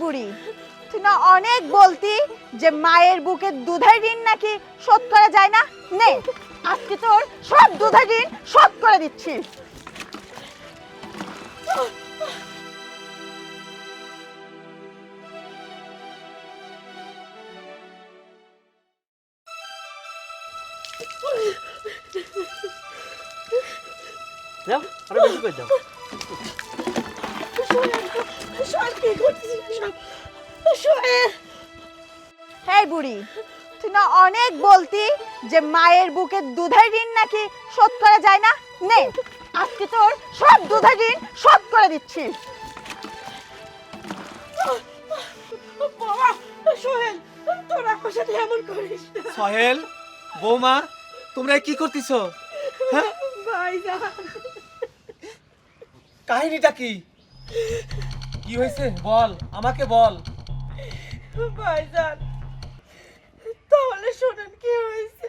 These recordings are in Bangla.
বুড়ি। তুই না অনেক বলতি যে মায়ের বুকে দুধের ঋণ নাকি শোধ করা যায় না? নে, আজকে তোর সব দুধের ঋণ শোধ করে দিচ্ছি। আরও বেশি করে দাও। এই বুড়ি তুই না অনেক বলতি যে মায়ের বুকে দুধের ঋণ নাকি শোধ করা যায় না? নে আজকে তোর সব দুধের ঋণ শোধ করে দিচ্ছি। সহেল বৌমা তোমরা কি করতেছো? হ্যাঁ? কাহিনীটা কি? কি হয়েছে? বল আমাকে বল। ভাইজান তাহলে শোনেন কি হয়েছে।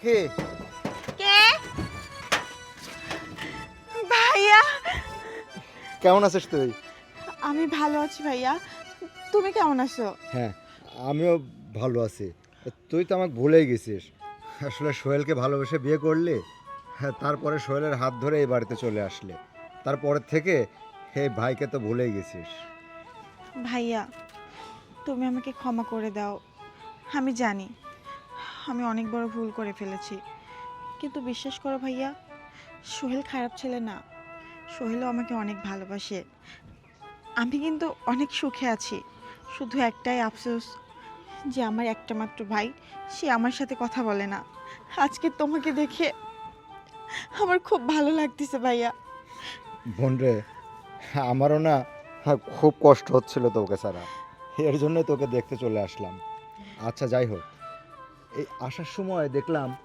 আখে কে? ভাইয়া। কেমন আছিস তুই? আমি ভালো আছি ভাইয়া। তুমি কেমন আছো? হ্যাঁ আমিও ভালো আছি। তুই তো আমাকে ভুলেই গেছিস। আসলে সোহেলকে ভালোবেসে বিয়ে করলি হ্যাঁ তারপরে সোহেলের হাত ধরে এই বাড়িতে চলে আসলে। তারপরের থেকে হে ভাইকে তো ভুলেই গেছিস। ভাইয়া তুমি আমাকে ক্ষমা করে দাও। আমি জানি। আমি অনেক বড় ভুল করে ফেলেছি। কিন্তু বিশ্বাস করো ভাইয়া, সোহেল খারাপ ছেলে না। সোহেলও আমাকে অনেক ভালোবাসে। আমি কিন্তু অনেক সুখে আছি। শুধু একটাই আফসোস যে আমার একটা মাত্র ভাই, সে আমার সাথে কথা বলে না। আজকে তোমাকে দেখে আমার খুব ভালো লাগতেছে ভাইয়া। বোন রে, আমারও না খুব কষ্ট হচ্ছিল তোকে ছাড়া। এর জন্যই তোকে দেখতে চলে আসলাম। আচ্ছা যাই হোক। এই আসার সময় দেখলাম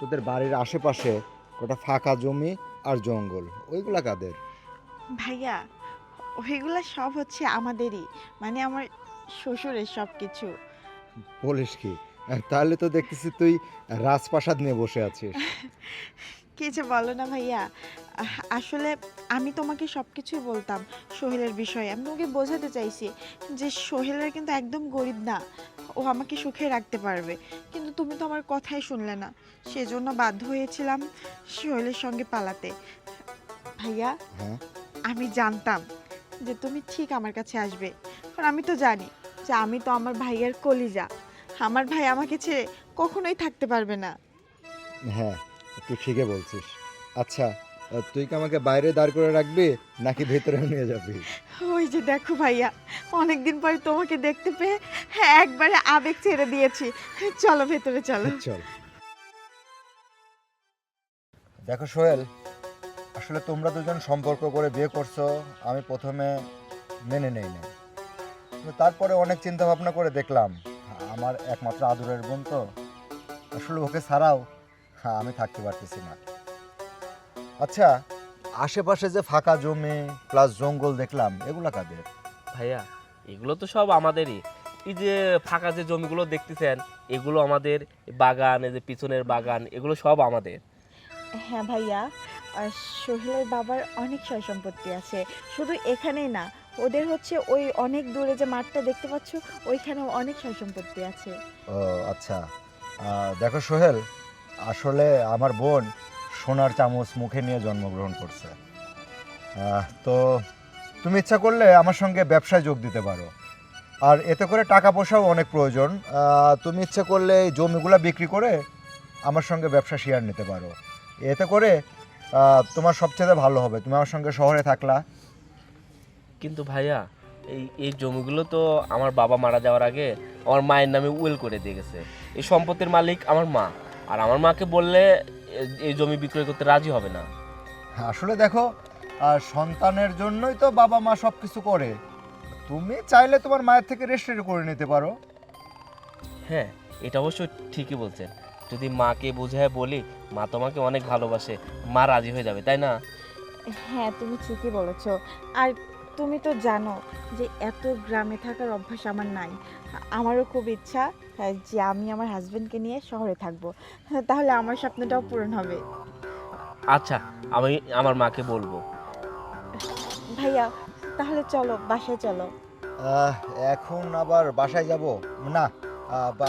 তোদের বাড়ির আশেপাশে কটা ফাঁকা জমি আর জঙ্গল। ওইগুলা কাদের? ভাইয়া ওইগুলা সব হচ্ছে আমাদেরই। মানে আমার শ্বশুরের সব কিছু বলিস কি? তাহলে তো দেখতেছি তুই রাজপ্রাসাদ নিয়ে বসে আছিস। কি যে বলো না ভাইয়া। আসলে আমি তোমাকে সব কিছুই বলতাম সোহেলের বিষয়ে। আমি তোমাকে বোঝাতে চাইছি যে সোহেলের কিন্তু একদম গরিব না। ও আমাকে সুখে রাখতে পারবে। কিন্তু তুমি তো আমার কথাই শুনলে না। সেজন্য বাধ্য হয়েছিলাম সোহেলের সঙ্গে পালাতে। ভাইয়া হ্যাঁ? আমি জানতাম যে তুমি ঠিক আমার কাছে আসবে। কারণ আমি তো জানি যে আমি তো আমার ভাইয়ের কলিজা। আমার ভাই আমাকে ছেড়ে কখনোই থাকতে পারবে না। হ্যাঁ তুই ঠিকই বলছিস। আচ্ছা তুই কি আমাকে বাইরে দাঁড় করে রাখবি নাকি ভেতরে নিয়ে যাবি? ওই যে দেখো ভাইয়া অনেকদিন পরে তোমাকে দেখতে পেয়ে হ্যাঁ, একবারে আবেগ ছেড়ে দিয়েছি। চলো ভেতরে চলো। চল। দেখো সোহেল আসলে তোমরা দুজন সম্পর্ক করে বিয়ে করছ আমি প্রথমে মেনে নেই না তারপরে অনেক চিন্তা ভাবনা করে দেখলাম আমার একমাত্র আদরের বোন তো। আসলে ওকে ছাড়াও হ্যাঁ আমি থাকতে পারতেছি না। আচ্ছা আশেপাশে যে ফাঁকা জমি প্লাস জঙ্গল দেখলাম এগুলা কাদের? ভাইয়া এগুলো তো সব আমাদেরই। এই যে ফাঁকা যে জমিগুলো দেখতেছেন এগুলো আমাদের বাগান এই যে পিছনের বাগান এগুলো সব আমাদের। হ্যাঁ ভাইয়া আর সোহেলের বাবার অনেক সয় সম্পত্তি আছে। শুধু এখানেই না ওদের হচ্ছে ওই অনেক দূরে যে মাঠটা দেখতে পাচ্ছ ওইখানেও অনেক সয় সম্পত্তি আছে। ও আচ্ছা। আহ, দেখো সোহেল আসলে আমার বোন সোনার চামচ মুখে নিয়ে জন্মগ্রহণ করছে। তো তুমি ইচ্ছা করলে আমার সঙ্গে ব্যবসায় যোগ দিতে পারো। আর এতে করে টাকা পয়সাও অনেক প্রয়োজন। তুমি ইচ্ছা করলে এই জমিগুলো বিক্রি করে আমার সঙ্গে ব্যবসা শেয়ার নিতে পারো। এতে করে তোমার সবচেয়ে ভালো হবে। তুমি আমার সঙ্গে শহরে থাকলা। কিন্তু ভাইয়া, এই এই জমিগুলো তো আমার বাবা মারা যাওয়ার আগে আমার মায়ের নামে উইল করে দিয়ে গেছে। এই সম্পত্তির মালিক আমার মা। আর আমার মাকে বললে এই জমি বিক্রয় করতে রাজি হবে না। আসলে দেখো আহ, সন্তানের জন্যই তো বাবা মা সব কিছু করে। তুমি চাইলে তোমার মায়ের থেকে রেজিস্ট্রি করে নিতে পারো। হ্যাঁ এটা অবশ্য ঠিকই বলছেন। যদি মাকে বুঝায় বলি মা তোমাকে অনেক ভালোবাসে মা রাজি হয়ে যাবে তাই না? হ্যাঁ তুমি ঠিকই বলেছ। আর তুমি তো জানো যে এত গ্রামে থাকার অভ্যাস আমার নাই। আমারও খুব ইচ্ছা যে আমি আমার হাজবেন্ডকে নিয়ে শহরে থাকব। তাহলে আমার স্বপ্নটাও পূরণ হবে। আচ্ছা আমি আমার মাকে বলব। ভাইয়া তাহলে চলো বাসায় চলো। আহ, এখন আবার বাসায় যাব? না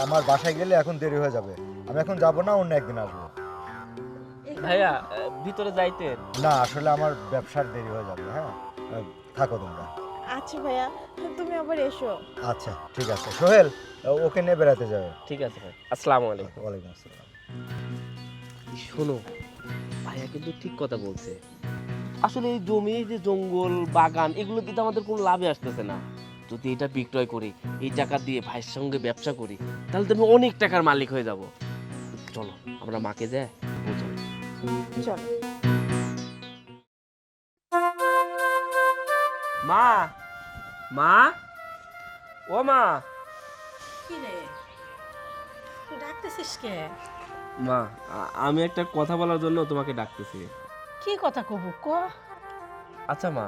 আমার বাসায় গেলে এখন দেরি হয়ে যাবে। আমি এখন যাব না অন্য একদিন আসব। ভাইয়া ভিতরে যাইতে। না আসলে আমার ব্যবসার দেরি হয়ে যাবে হ্যাঁ। থাকো তোমরা। আচ্ছা ভাইয়া তুমি আবার এসো। আচ্ছা ঠিক আছে। সোহেল ওকে নিয়ে বেড়াতে যাবে। ঠিক আছে ভাই আসসালামু আলাইকুম। ওয়ালাইকুম আসসালাম। শোনো ভাইয়া কিন্তু ঠিক কথা বলছে। আসলে এই জমি এই যে জঙ্গল বাগান এগুলো কিন্তু আমাদের কোনো লাভে আসতেছে না। যদি এটা বিক্রয় করি এই টাকা দিয়ে ভাইয়ের সঙ্গে ব্যবসা করি তাহলে তো আমি অনেক টাকার মালিক হয়ে যাব। চলো আমরা মাকে যাই চলো। মা মা ও মা। কি রে ডাকতেছিস কে? মা আমি একটা কথা বলার জন্য তোমাকে ডাকতেছি। কি কথা কবু ক? আচ্ছা মা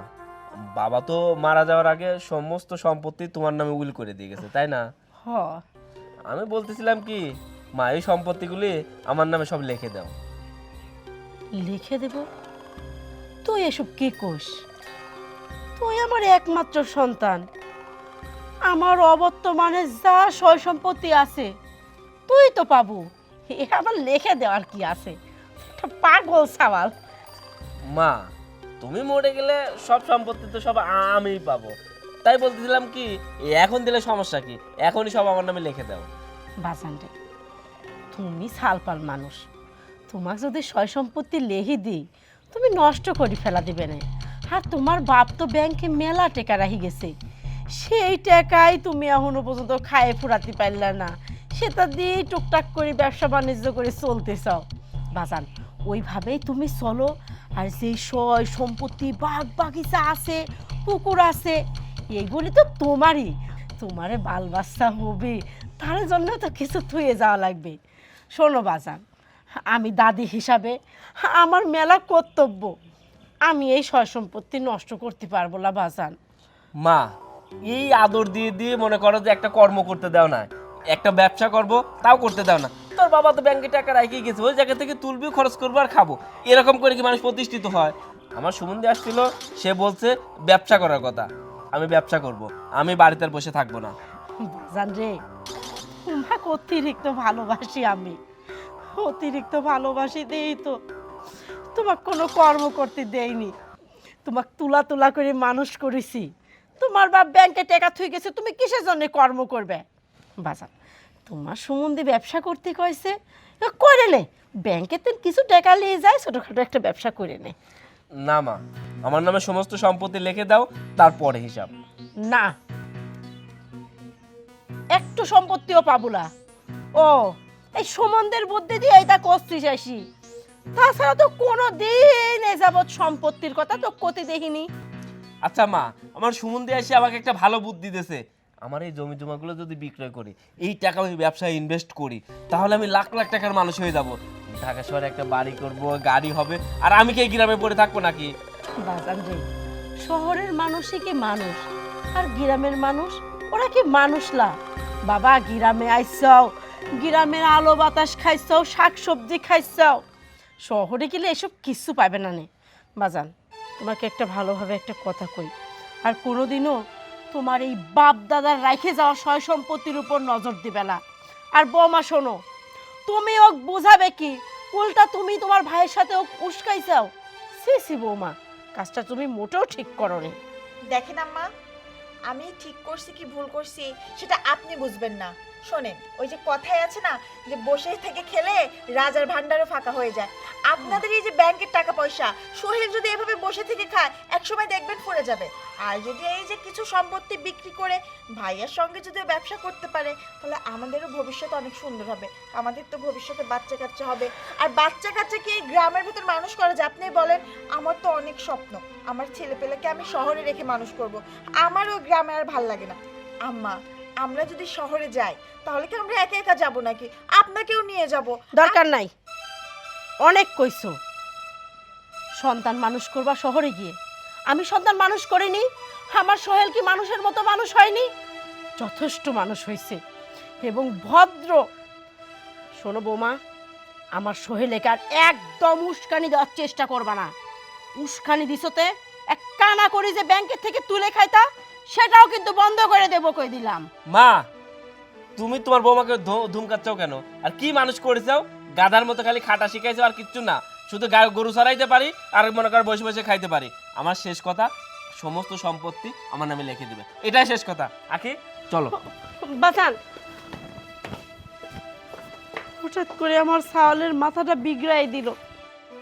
বাবা তো মারা যাওয়ার আগে সমস্ত সম্পত্তি তোমার নামে উইল করে দিয়ে গেছে তাই না? হ। আমি বলতেছিলাম কি মা এই সম্পত্তিগুলি আমার নামে সব লিখে দাও। লিখে দেব? তুই এসব কি কোষ তুই আমার একমাত্র সন্তান। আমার অবর্তমানে যা সয় সম্পত্তি আছে তুই তো পাবো। এ আমার লিখে দেওয়ার কি আছে? একটা পাগল সাওয়াল মা তুমি মরে গেলে সব সম্পত্তি তো সব আমিই পাবো। তাই বলতেছিলাম কি এখন দিলে সমস্যা কি? এখনই সব আমার নামে লিখে দাও। বাজানরে তুমি সালপাল মানুষ। তোমাকে যদি সয় সম্পত্তি লেহি দিই তুমি নষ্ট করে ফেলা দিবে না। আর তোমার বাপ তো ব্যাংকে মেলা টেকা রাহি গেছে। সেই টাকাই তুমি এখনও পর্যন্ত খায়ে ফুরাতে পারলে না। সেটা দিয়ে টুকটাক করে ব্যবসা বাণিজ্য করে চলতে চাও বাজান, ওইভাবেই তুমি চলো, আর যেই সয় সম্পত্তি বাগ বাগিচা আছে, পুকুর আছে, এইগুলি তো তোমারই। তোমারে বাল বাচ্চা হবে, তার জন্য তো কিছু থুয়ে যাওয়া লাগবে। শোনো বাজান, আমি দাদি হিসাবে আমার মেলা কর্তব্য। আমি এই সয় সম্পত্তি নষ্ট করতে পারব না বাজান। মা এই আদর দিয়ে দিয়ে মনে করো যে একটা কর্ম করতে দাও না। একটা ব্যবসা করব তাও করতে দাও না। তোর বাবা তো ব্যাংকে টাকা রাখিয়ে গেছে ওই জায়গা থেকে তুলবি খরচ করব আর খাব। এরকম করে কি মানুষ প্রতিষ্ঠিত হয়? আমার সুমন্দি আসছিল সে বলছে ব্যবসা করার কথা। আমি ব্যবসা করব। আমি বাড়িতে আর বসে থাকব না। বাজান রে তোমাকে অতিরিক্ত ভালোবাসি আমি। অতিরিক্ত ভালোবাসি দেই তো। তোমাকে কোনো কর্ম করতে দেয়নি। তোমাকে তুলা তুলা করে মানুষ করেছি। তোমার বাপ ব্যাংকে টাকা থুই গেছে তুমি কিসের জন্য কর্ম করবে? বাজার তোমার সম্বন্ধে ব্যবসা করতে কয়েছে করে নে। ব্যাংকে তো কিছু টাকা নিয়ে যায় ছোটোখাটো একটা ব্যবসা করে নে। না মা আমার নামে সমস্ত সম্পত্তি লিখে দাও তারপরে হিসাব। না। একটু সম্পত্তিও পাবো না। ও এই সম্বন্ধের বুদ্ধি দিয়ে এটা করছিস আসি তাছাড়া তো কোনো দিন এ যাবৎ সম্পত্তির কথা তো কতি দেখিনি। আচ্ছা মা আমার সুমন্দি এসে আমাকে একটা ভালো বুদ্ধি দিয়েছে। আমার এই জমি জমাগুলো যদি বিক্রয় করি এই টাকা আমি ব্যবসায় ইনভেস্ট করি তাহলে আমি লাখ লাখ টাকার মানুষ হয়ে যাব। ঢাকা শহরে একটা বাড়ি করব গাড়ি হবে আর আমি কি এই গ্রামে পড়ে থাকব নাকি? বাজান রে শহরের মানুষই কি মানুষ আর গ্রামের মানুষ ওরা কি মানুষ না বাবা গ্রামে আইসাও গ্রামের আলো বাতাস খাইছাও শাক সবজি খাইছাও শহরে গেলে এসব কিচ্ছু পাবে না নে। বাজান, তোমাকে একটা ভালোভাবে একটা কথা কই। আর কোনোদিনও তোমার এই বাপ দাদার রাইখে যাওয়া সয় সম্পত্তির উপর নজর দিবে না। আর বৌমা, শোনো, তুমি ওক বোঝাবে কি? উল্টা তুমি তোমার ভাইয়ের সাথে ওক উস্কাই চাও সি সি বৌমা, কাজটা তুমি মোটেও ঠিক করনি। দেখেন আম্মা, আমি ঠিক করছি কি ভুল করছি, সেটা আপনি বুঝবেন না। শোনেন, ওই যে কথাই আছে না, যে বসে থেকে খেলে রাজার ভান্ডারও ফাঁকা হয়ে যায়। আপনাদের এই যে ব্যাংকের টাকা পয়সা, সোহেল যদি এভাবে বসে থেকে খায়, একসময় দেখবেন পড়ে যাবে। আর যদি এই যে কিছু সম্পত্তি বিক্রি করে ভাইয়ার সঙ্গে যদি ব্যবসা করতে পারে, তাহলে আমাদেরও ভবিষ্যৎ অনেক সুন্দর হবে। আমাদের তো ভবিষ্যতে বাচ্চা কাচ্চা হবে। আর বাচ্চা কাচ্চা কি এই গ্রামের ভিতর মানুষ করে? যে আপনি বলেন, আমার তো অনেক স্বপ্ন। আমার ছেলে পেলেকে আমি শহরে রেখে মানুষ করব। আমারও গ্রামে আর ভালো লাগে না। আম্মা আমরা যদি শহরে যাই, তাহলে কি আমরা একা একা যাব নাকি? আপনাকেও নিয়ে যাব। দরকার নাই। অনেক কইছো। সন্তান মানুষ করবা শহরে গিয়ে। আমি সন্তান মানুষ করিনি, আমার সোহেল কি মানুষের মতো মানুষ হয়নি? যথেষ্ট মানুষ হয়েছে এবং ভদ্র। শোনো বৌমা, আমার সোহেলেকে আর একদম উস্কানি দেওয়ার চেষ্টা করবা না। উস্কানি দিছতে এক কানা করি যে ব্যাংকের থেকে তুলে খাইতা সেটাও কিন্তু বন্ধ করে দেবো কই দিলাম। মা তুমি তোমার বৌমাকে ধু- ধুমকাচ্ছাও কেন? আর কি মানুষ করেছাও গাধার মতো খালি খাটা শিখাইছো আর কিচ্ছু না। শুধু গায়ে গরু সরাইতে পারি আর মনে কর বসে বসে খাইতে পারি। আমার শেষ কথা সমস্ত সম্পত্তি আমার নামে লিখে দিবে। এটাই শেষ কথা। আখি চলো। বাঁচান। হঠাৎ করে আমার সাওয়ালের মাথাটা বিগড়াই দিল।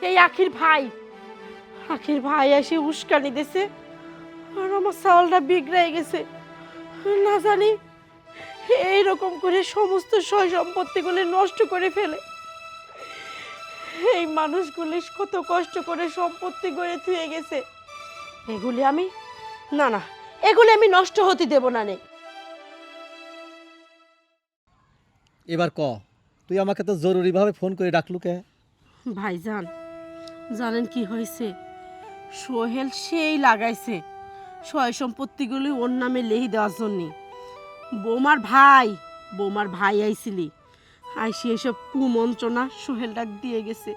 এই আখির ভাই আখির ভাই এসে উস্কানি দিছে। আর আমার সাওয়ালটা বিগড়াই গেছে। না জানি এইরকম করে সমস্ত সয় সম্পত্তিগুলি নষ্ট করে ফেলে। এই মানুষগুলি কত কষ্ট করে সম্পত্তি গড়ে থুয়ে গেছে। এগুলি আমি না না এগুলি আমি নষ্ট হতে দেব না নে। এবার ক তুই আমাকে তো জরুরিভাবে ফোন করে ডাকলু কে? ভাইজান জানেন কি হয়েছে? সোহেল সেই লাগাইছে। সয় সম্পত্তিগুলি ওর নামে লেহি দেওয়ার জন্য। বৌমার ভাই বৌমার ভাই আইছিলি। আইসি এসব কুমন্ত্রণা সোহেল ডাক দিয়ে গেছে।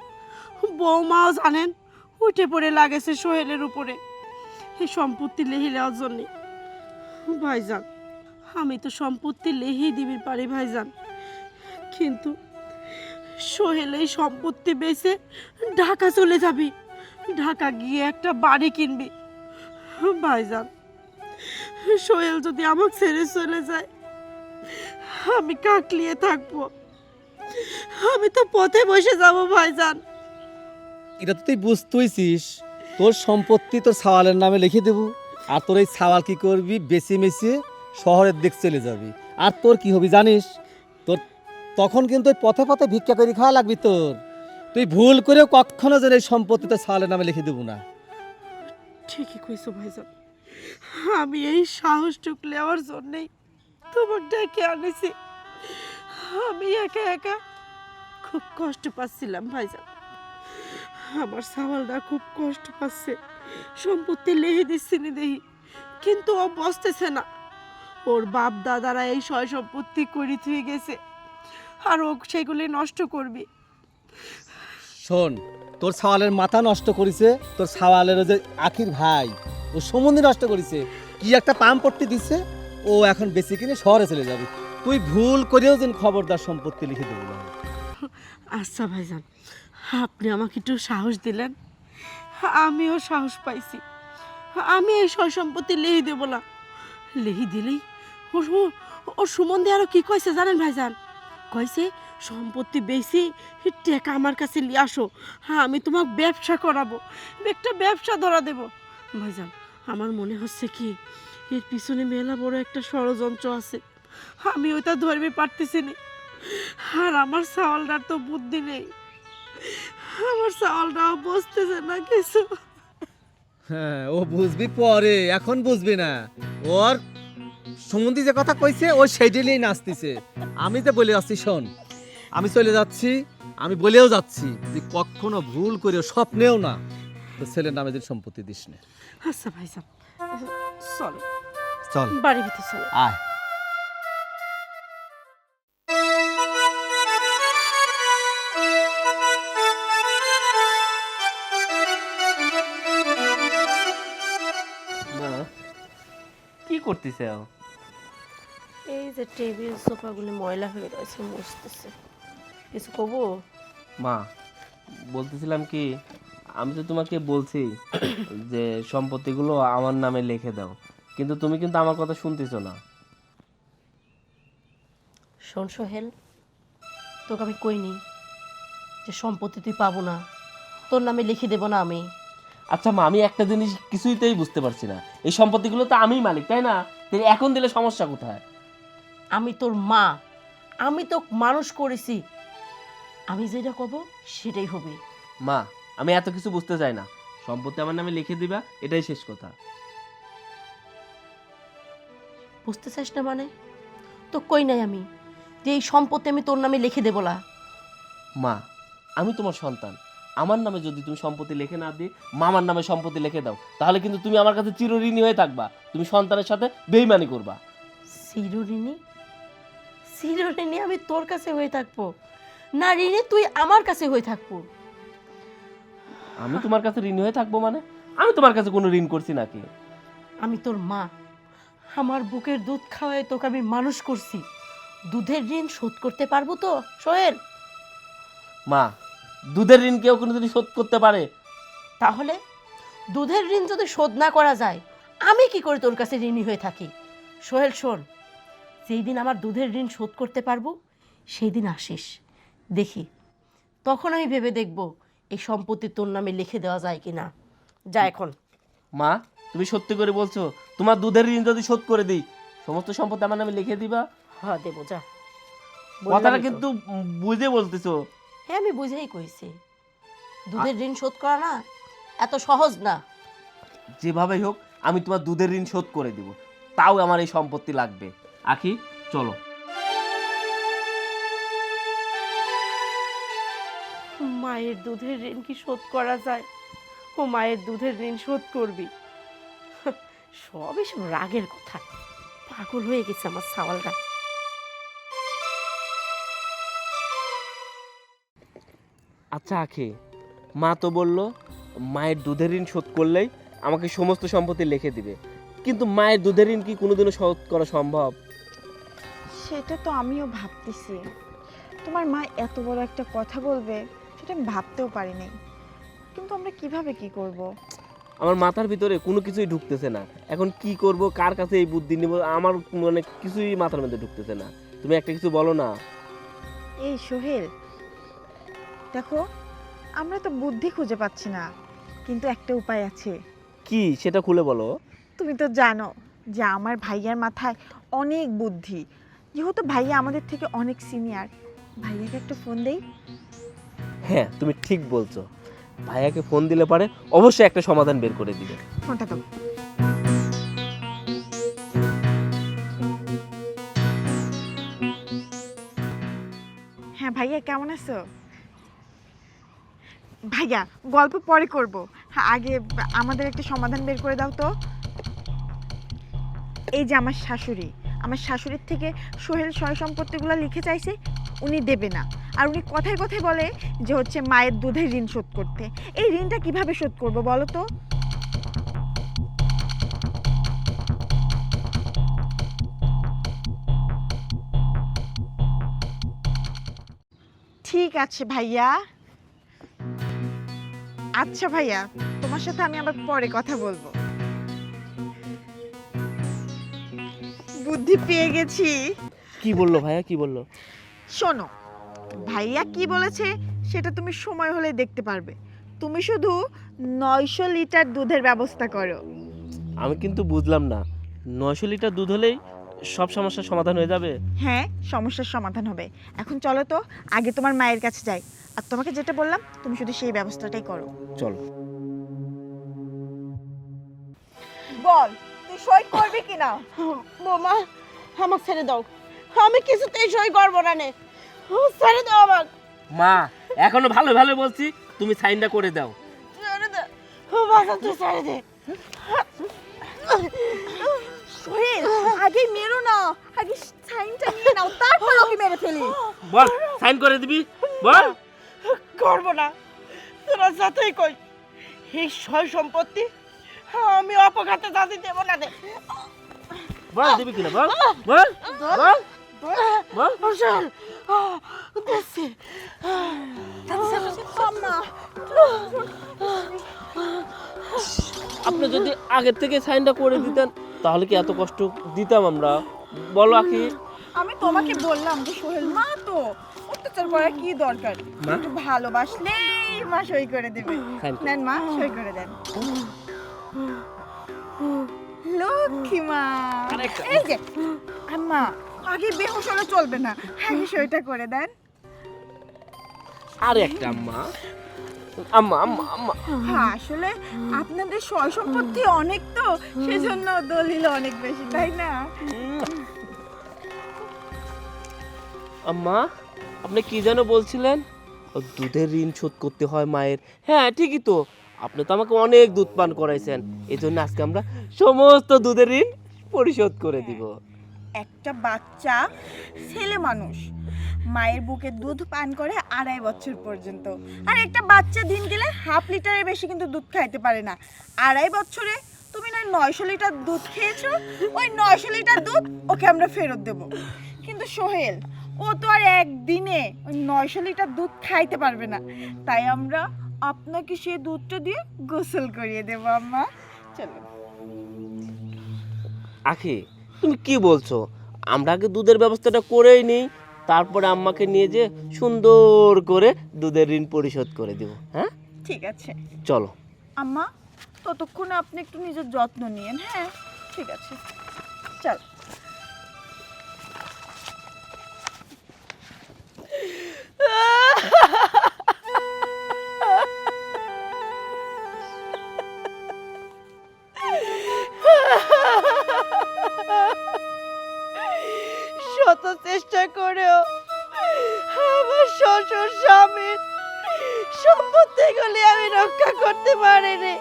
বৌমাও জানেন, উঠে পড়ে লাগেছে সোহেলের উপরে এই সম্পত্তি লেহি দেওয়ার জন্যে। ভাইজান, আমি তো সম্পত্তি লেহি দিবি পারি ভাইজান। কিন্তু সোহেল এই সম্পত্তি বেচে ঢাকা চলে যাবি। ঢাকা গিয়ে একটা বাড়ি কিনবি। ভাইজান, সোহেল যদি আমাকে ছেড়ে চলে যায়, আমি কাকলিয়ে থাকব। আমি তো পথে বসে যাব ভাইজান। এটা তো তুই বুঝতেইছিস, তোর সম্পত্তি তোর সাওয়ালের নামে লিখে দেবো, আর তোর এই সাওয়াল কি করবি? বেশি মেশিয়ে শহরের দিক চলে যাবি। আর তোর কি হবি জানিস? তোর তখন কিন্তু ওই পথে পথে ভিক্ষা করে খাওয়া লাগবি তোর। তুই ভুল করেও কখনো যেন এই সম্পত্তি তোর সাওয়ালের নামে লিখে দেবো না। ঠিকই কইছো ভাইজান। আমি এই সাহসটুক নেওয়ার জন্যেই তোমার ডেকে আনেছি। আমি একা একা খুব কষ্ট পাচ্ছিলাম ভাইজান। আমার সাওয়ালটা খুব কষ্ট পাচ্ছে। সম্পত্তি লেহে দিচ্ছি নি দেহি। কিন্তু ও বসতেছে না। ওর বাপ দাদারা এই সয় সম্পত্তি করে থুয়ে গেছে। আর ও সেগুলি নষ্ট করবি। শোন তোর সাওয়ালের মাথা নষ্ট করেছে, তোর সাওয়ালের যে আখির ভাই, ও সম্বন্ধে নষ্ট করেছে। কি একটা পাম পট্টি দিচ্ছে ও এখন বেশি কিনে শহরে চলে যাবে। তুই ভুল করেও যেন খবরদার সম্পত্তি লিখে দেবো আচ্ছা ভাইজান, আপনি আমাকে একটু সাহস দিলেন। আমিও সাহস পাইছি। আমি এই সয় সম্পত্তি লেহি দেবো না। লেহি দিলেই ও ও- ও সুমন্দি আরও কি কইছে জানেন ভাইজান? কইছে সম্পত্তি বেশি টাকা আমার কাছে নিয়ে আসো। হ্যাঁ আমি তোমাকে ব্যবসা করাবো। একটা ব্যবসা ধরা দেব। ভাইজান, আমার মনে হচ্ছে কি, এর পিছনে মেলা বড় একটা ষড়যন্ত্র আছে। আমি ওইটা ধরবে পারতেছি না। আর আমার চাওয়ালটার তো বুদ্ধি নেই। আমার চাওয়ালটাও বসতেছে না কিছু। হ্যাঁ ও বুঝবি পরে, এখন বুঝবি না। ওর সম্বন্ধে যে কথা কইছে, ও সেইটি নিয়েই নাচতিছে। আমি যে বলে যাচ্ছি শোন। আমি চলে যাচ্ছি আমি বলেও যাচ্ছি যে কখনো ভুল করেও স্বপ্নেও না। তো ছেলের নামে যে সম্পত্তি দিস না। আচ্ছা চলো। চল। বাড়ি ভিতরে চলো। আয়। কি করতেছে? এই যে টেবিল সোফাগুলি ময়লা হয়ে রয়েছে মুছতেছে। কিছু কবো? মা বলতেছিলাম কি আমি তো তোমাকে বলছি যে সম্পত্তিগুলো আমার নামে লিখে দাও কিন্তু তুমি কিন্তু আমার কথা শুনতেছো না। শোন সোহেল তোকে আমি কইনি যে সম্পত্তি তুই পাবো না? তোর নামে লিখে দেবো না আমি। আচ্ছা মা আমি একটা জিনিস কিছুইতেই বুঝতে পারছি না। এই সম্পত্তিগুলো তো আমিই মালিক তাই না? তাহলে এখন দিলে সমস্যা কোথায়? আমি তোর মা আমি তো মানুষ করেছি আমি যেটা কব সেটাই হবে। মা আমি এত কিছু বুঝতে চাই না। সম্পত্তি আমার নামে লিখে দিবা এটাই শেষ কথা। বুঝতে চাস না মানে? তো কই নাই আমি যে এই সম্পত্তি আমি তোর নামে লিখে দেবো না? মা আমি তোমার সন্তান। আমার নামে যদি তুমি সম্পত্তি লিখে না দিয়ে মামার নামে সম্পত্তি লিখে দাও তাহলে কিন্তু তুমি আমার কাছে চিরঋণী হয়ে থাকবা। তুমি সন্তানের সাথে বেইমানি করবা। চিরঋণী? চিরঋণী আমি তোর কাছে হয়ে থাকব। না ঋণী তুই আমার কাছে হয়ে থাকব। আমি তোমার কাছে ঋণী হয়ে থাকব মানে? আমি তোমার কাছে কোনো ঋণ করছি নাকি? আমি তোর মা। আমার বুকের দুধ খাওয়ায় তোকে আমি মানুষ করছি। দুধের ঋণ শোধ করতে পারব তো সোহেল? মা দুধের ঋণ কেউ কোনো যদি শোধ করতে পারে? তাহলে? দুধের ঋণ যদি শোধ না করা যায় আমি কি করে তোর কাছে ঋণী হয়ে থাকি? সোহেল শোন যেই দিন আমার দুধের ঋণ শোধ করতে পারব সেই দিন আসিস। দেখি। তখন আমি ভেবে দেখব এই সম্পত্তি তোর নামে লিখে দেওয়া যায় কি না যা এখন। মা তুমি সত্যি করে বলছো তোমার দুধের ঋণ যদি শোধ করে দিই সমস্ত সম্পত্তি আমার নামে লিখে দিবা? হ্যাঁ দেবো যা। কথাটা বললামই তো। কিন্তু বুঝে বলতেছো। হ্যাঁ আমি বুঝেই কইছি। দুধের ঋণ শোধ করা না এত সহজ না। যেভাবেই হোক আমি তোমার দুধের ঋণ শোধ করে দিব। তাও আমার এই সম্পত্তি লাগবে। আখি চলো। মায়ের দুধের ঋণ কি শোধ করা যায়? ও মায়ের দুধের ঋণ শোধ করবি। সব এসব রাগের কথা। পাগল হয়ে গেছে আমার সাওয়ালটা আচ্ছা আখি মা তো বলল মায়ের দুধের ঋণ শোধ করলেই আমাকে সমস্ত সম্পত্তি লিখে দিবে। কিন্তু মায়ের দুধের ঋণ কি কোনোদিনও শোধ করা সম্ভব? সেটা তো আমিও ভাবতেছি। তোমার মা এত বড় একটা কথা বলবে সেটা আমি ভাবতেও পারিনি কিন্তু আমরা কীভাবে কি করব? আমার মাথার ভিতরে কোনো কিছুই ঢুকতেছে না। এখন কি করব কার কাছে এই বুদ্ধি নিব আমার মানে কিছুই মাথার মধ্যে ঢুকতেছে না। তুমি একটা কিছু বলো না। এই সোহেল দেখো আমরা তো বুদ্ধি খুঁজে পাচ্ছি না কিন্তু একটা উপায় আছে। কি? সেটা খুলে বলো। তুমি তো জানো যে আমার ভাইয়ার মাথায় অনেক বুদ্ধি। যেহেতু ভাইয়া আমাদের থেকে অনেক সিনিয়র ভাইয়াকে একটা ফোন দেই। হ্যাঁ তুমি ঠিক বলছো। ভাইয়াকে ফোন দিলে পারে অবশ্যই একটা সমাধান বের করে দিবে। হ্যাঁ ভাইয়া কেমন আছো? ভাইয়া গল্প পরে করব। হ্যাঁ, আগে আমাদের একটা সমাধান বের করে দাও তো। এই যে আমার শাশুড়ি আমার শাশুড়ির থেকে সোহেল সয় সম্পত্তিগুলো লিখে চাইছে উনি দেবে না। আর উনি কথায় কথায় বলে যে হচ্ছে মায়ের দুধের ঋণ শোধ করতে। এই ঋণটা কীভাবে শোধ করব বলো তো? ঠিক আছে ভাইয়া। আচ্ছা ভাইয়া তোমার সাথে আমি আবার পরে কথা বলব। বুদ্ধি পেয়ে গেছি। কি বলল ভাইয়া? কি বলল? শোনো ভাইয়া কি বলেছে সেটা তুমি সময় হলে দেখতে পারবে। তুমি শুধু নয়শো লিটার দুধের ব্যবস্থা করো। আমি কিন্তু বুঝলাম না। নয়শো লিটার দুধ হলেই সব সমস্যার সমাধান হয়ে যাবে? হ্যাঁ সমস্যার সমাধান হবে। এখন চলো তো আগে তোমার মায়ের কাছে যাই। আর তোমাকে যেটা বললাম তুমি শুধু সেই ব্যবস্থাটাই করো। চলো। বল তুই সই করবি কিনা? বোমা আমাকে ছেড়ে দাও। আমি কিছুতেই সই করব না নে। ছেড়ে দাও আমার মা এখনও ভালো ভালো বলছি তুমি সাইনটা করে দাও। ছেড়ে দে। বাসা তুই ছেড়ে দে। সোহেল আগে মেরো না। আগে সাইনটা নিয়ে নাও তারপর ওকে মেরে ফেলি। বল সাইন করে দিবি বল। করব না। তোরা সাথেই কই এই সয় সম্পত্তি আমি অপঘাতে দাদি দেব না দে। বল দিবি কিনা বল বল বল। আপনি যদি আগের থেকে সাইনটা করে দিতেন তাহলে কি এত কষ্ট দিতাম আমরা? বলো আখি। আমি তোমাকে বললাম যে সোহেল মা তো অত্যাচার করার কি দরকার? মা? একটু ভালোবাসলেই মা সই করে দেবে। নেন মা সই করে দেন। লক্ষ্মী মা। এই যে আম্মা আগে বেহুশ হলে চলবে না। আগে সইটা করে দেন। আর একটা আম্মা। আম্মা আম্মা আম্মা। হ্যাঁ আসলে আপনাদের সয় সম্পত্তি অনেক তো সেজন্য দলিল অনেক বেশি তাই না? আম্মা আপনি কি যেন বলছিলেন? দুধের ঋণ শোধ করতে হয় মায়ের। হ্যাঁ ঠিকই তো। আপনি তো আমাকে অনেক দুধ পান করাইছেন। এই জন্য আজকে আমরা সমস্ত দুধের ঋণ পরিশোধ করে দিব। একটা বাচ্চা, ছেলে মানুষ। মায়ের বুকে দুধ পান করে আড়াই বছর পর্যন্ত। আর একটা বাচ্চা দিন গেলে হাফ লিটারের বেশি কিন্তু দুধ খাইতে পারে না। আড়াই বছরে তুমি না নয়শো লিটার দুধ খেয়েছো? ওই নয়শো লিটার দুধ ওকে আমরা ফেরত দেব। কিন্তু সোহেল, ও তো আর একদিনে ওই নয়শো লিটার দুধ খাইতে পারবে না। তাই আমরা আপনাকে সেই দুধটা দিয়ে গোসল করিয়ে দেবো, আম্মা। চলো। আখি তুমি কি বলছো? আমরা আগে দুধের ব্যবস্থাটা করেই নিই তারপরে আম্মাকে নিয়ে যে সুন্দর করে দুধের ঋণ পরিশোধ করে দিব হ্যাঁ? ঠিক আছে। চলো। আম্মা ততক্ষণে আপনি একটু নিজের যত্ন নিয়েন হ্যাঁ? ঠিক আছে। চল। শত চেষ্টা করেও আমার শ্বশুর স্বামীর সম্পত্তিগুলি আমি রক্ষা করতে পারিনি।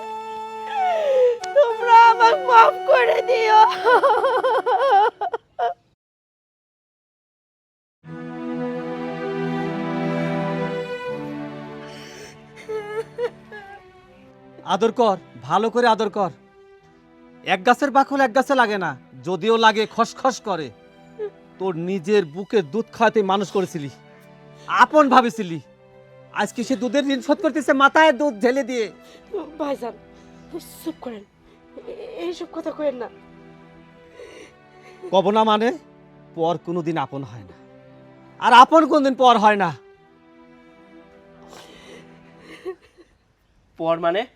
তোমরা আমাকে মাফ করে দিও। আদর কর, ভালো করে আদর কর। এক গাছের বাকল এক গাছে লাগে না, যদিও লাগে খসখস করে। তোর নিজের বুকের দুধ খাওয়াতে মানুষ করেছিলি। আপন ভাবেছিলি। আজকে সে দুধের ঋণ শোধ করতেছে মাথায় দুধ ঢেলে দিয়ে। ভাইজান চুপ করেন। এইসব কথা কইেন না। কব না মানে? পর কোনোদিন আপন হয় না। আর আপন কোনদিন পর হয় না। পর মানে?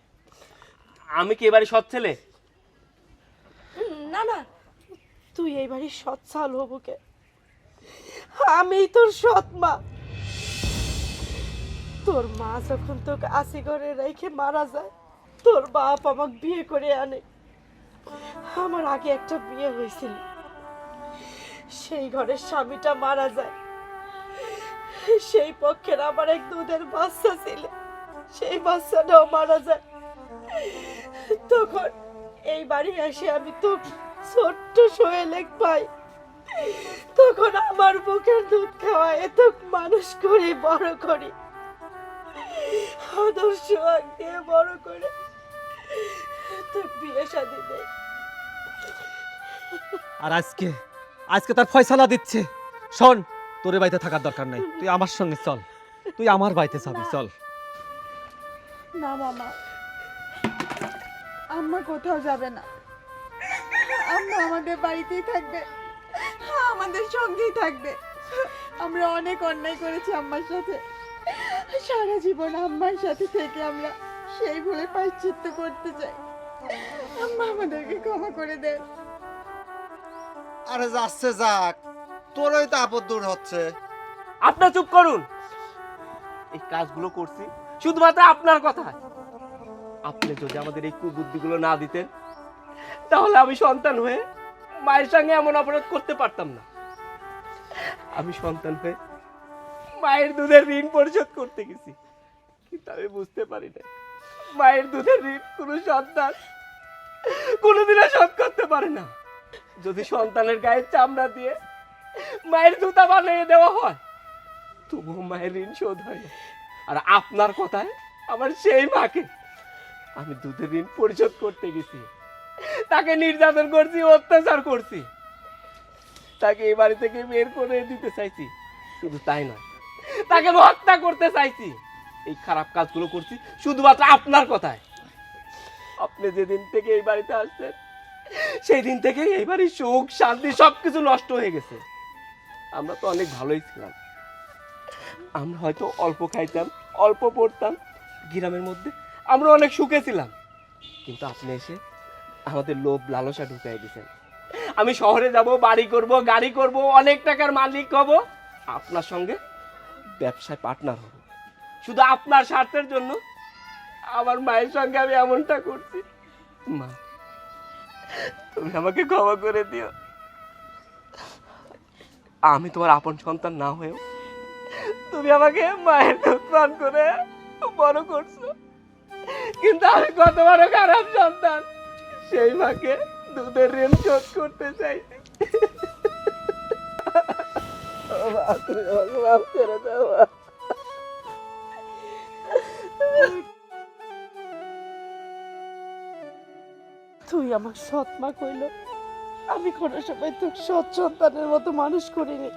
আমি কি এবারে সৎ ছেলে? না না। তুই এই সৎ সৎ সাল হবুকে আমি তোর সৎ মা। তোর মা যখন তোকে আসি ঘরে রেখে মারা যায়, তোর বাপ আমাকে বিয়ে করে আনে। আমার আগে একটা বিয়ে হয়েছিল। সেই ঘরের স্বামীটা মারা যায়। সেই পক্ষের আমার এক দুধের বাচ্চা ছিল। সেই বাচ্চাটাও মারা যায়। তখন এই বাড়ি এসে আমি তো ছোট্ট সোয়েলেক পাই। তখন আমার বুকের দুধ খাওয়া এত মানুষ করি বড় করি। আদর্শ দিয়ে বড় করে। তো বিয়ে শাদি দেয় আর আজকে আজকে তার ফয়সালা দিচ্ছে। শোন তোর বাড়িতে থাকার দরকার নাই। তুই আমার সঙ্গে চল। তুই আমার বাড়িতে যাবি চল। না মামা আম্মা কোথাও যাবে না। আম্মা আমাদের বাড়িতেই থাকবে। আমাদের সঙ্গেই থাকবে। আমরা অনেক অন্যায় করেছি আম্মার সাথে। সারা জীবন আম্মার সাথে থেকে আমরা সেই ভুলে পাশ্চিত্য করতে চাই। আম্মা আমাদেরকে ক্ষমা করে দেন। আরে যাচ্ছে যাক তোরই তো আপদ দূর হচ্ছে। আপনার চুপ করুন। এই কাজগুলো করছি শুধুমাত্র আপনার কথায় আপনি যদি আমাদের এই কুবুদ্ধিগুলো না দিতেন তাহলে আমি সন্তান হয়ে মায়ের সঙ্গে এমন অপরাধ করতে পারতাম না। আমি সন্তান হয়ে মায়ের দুধের ঋণ পরিশোধ করতে গেছি, কিন্তু আমি বুঝতে পারি না মায়ের দুধের ঋণ কোনো সন্তান কোনোদিনও শোধ করতে পারে না। যদি সন্তানের গায়ের চামড়া দিয়ে মায়ের জুতা বানিয়ে দেওয়া হয়, তবুও মায়ের ঋণ শোধ হয় আর আপনার কথায় আমার সেই মাকে আমি দুধের ঋণ পরিশোধ করতে গেছি। তাকে নির্যাতন করছি, অত্যাচার করছি। তাকে এই বাড়ি থেকে বের করে দিতে চাইছি, শুধু তাই নয়, তাকে হত্যা করতে চাইছি। এই খারাপ কাজগুলো করছি, শুধুমাত্র আপনার কথায়। আপনি যেদিন থেকে এই বাড়িতে আসছেন সেই দিন থেকে এই বাড়ির সুখ, শান্তি সবকিছু নষ্ট হয়ে গেছে। আমরা তো অনেক ভালোই ছিলাম। আমরা হয়তো অল্প খাইতাম, অল্প পড়তাম, গ্রামের মধ্যে আমরা অনেক সুখে ছিলাম। কিন্তু আপনি এসে আমাদের লোভ লালসা ঢুকাই দিয়েছেন আমি শহরে যাব, বাড়ি করব, গাড়ি করব, অনেক টাকার মালিক হব। আপনার সঙ্গে ব্যবসায় পার্টনার হব। শুধু আপনার স্বার্থের জন্য। আমার মায়ের সঙ্গে আমি এমনটা করছি। মা, তুমি আমাকে ক্ষমা করে দিও। আমি তোমার আপন সন্তান না হয়েও তুমি আমাকে মায়ের দুধ করে বড় করছ। কিন্তু আমি কত বড় খারাপ সন্তান। সেই মাকে দুধের ঋণ শোধ করতে চাই। তুই আমার সৎ মা কইল। আমি কোনো সময় তোর সৎ সন্তানের মতো মানুষ করিনি।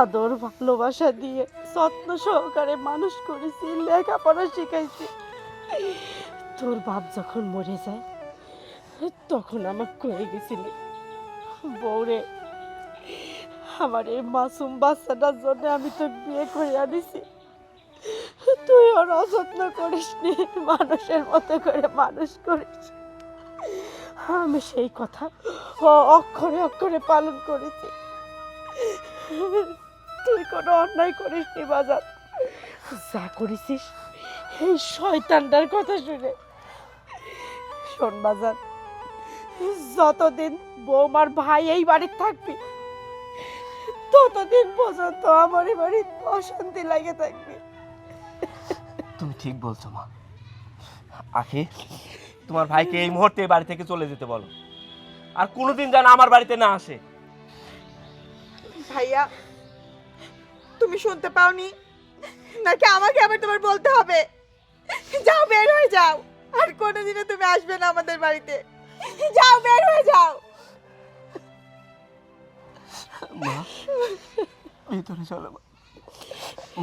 আদর, ভালোবাসা দিয়ে যত্ন সহকারে মানুষ করেছি, লেখাপড়া শিখাইছি। তোর বাপ যখন মরে যায় তখন আমার কয়ে গেছিলি, বউরে, আমার এই মাসুম বাচ্চাটার জন্য আমি তো বিয়ে করে আনিছি। তুই ওর অযত্ন করিস নি, মানুষের মতো করে মানুষ করিস। আমি সেই কথা অক্ষরে অক্ষরে পালন করেছি। তুই কোনো অন্যায় করিস নি, বাজার। যা করেছিস, এই শয়তানটার কথা শুনে। শোন, বাজার যতদিন বৌমার ভাই এই বাড়ির থাকবি ততদিন পর্যন্ত আমার এই বাড়ির অশান্তি লাগে থাকবে। তুমি ঠিক বলছো মা। আখি তোমার ভাইকে এই মুহূর্তে এই বাড়ি থেকে চলে যেতে বলো। আর কোনোদিন যেন আমার বাড়িতে না আসে। ভাইয়া তুমি শুনতে পাওনি? নাকি আমাকে আবার তোমার বলতে হবে? যাও বের হয়ে যাও। আর কোনোদিনও তুমি আসবে না আমাদের বাড়িতে। যাও বের হয়ে যাও। মা ভিতরে চলো।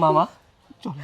মামা চলো।